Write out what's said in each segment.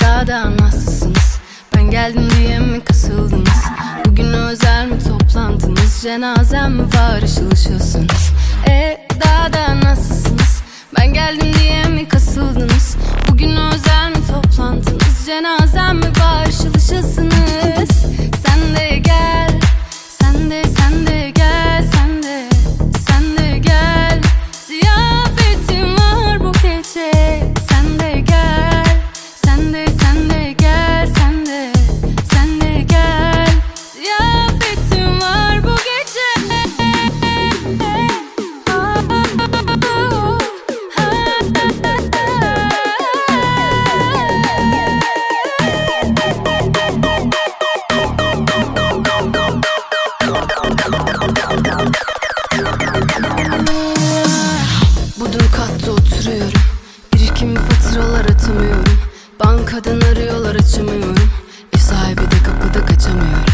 Dağda nasılsınız? Ben geldim diye mi kasıldınız? Bugün özel mi toplantınız? Cenazem mi var ışıl ışılsınız? E da açamıyorum Ev sahibi de kapıda kaçamıyorum.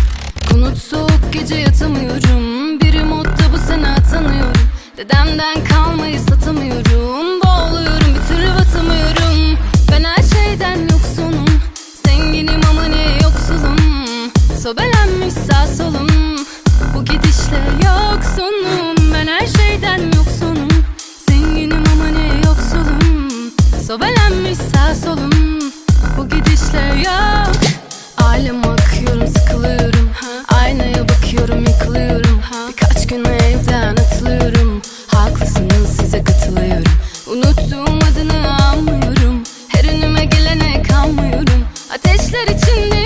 Konut soğuk gece yatamıyorum. Biri modda bu sene atanıyorum. Dedemden kalmayı satamıyorum. Boğuluyorum bir türlü batamıyorum. Ben her şeyden yoksunum. Zenginim ama niye yoksulum? Sobelenmiş sağ solum. Bu gidişle yoksunum. Ben her şeyden yoksunum. Zenginim ama niye yoksulum? Sobelenmiş sağ solum kimse yok. Ailem akıyorum sıkılıyorum. Ha? Aynaya bakıyorum yıkılıyorum. Ha? Birkaç gün evden atılıyorum. Haklısınız size katılıyorum. Unuttuğum adını almıyorum Her önüme gelene kalmıyorum. Ateşler içinde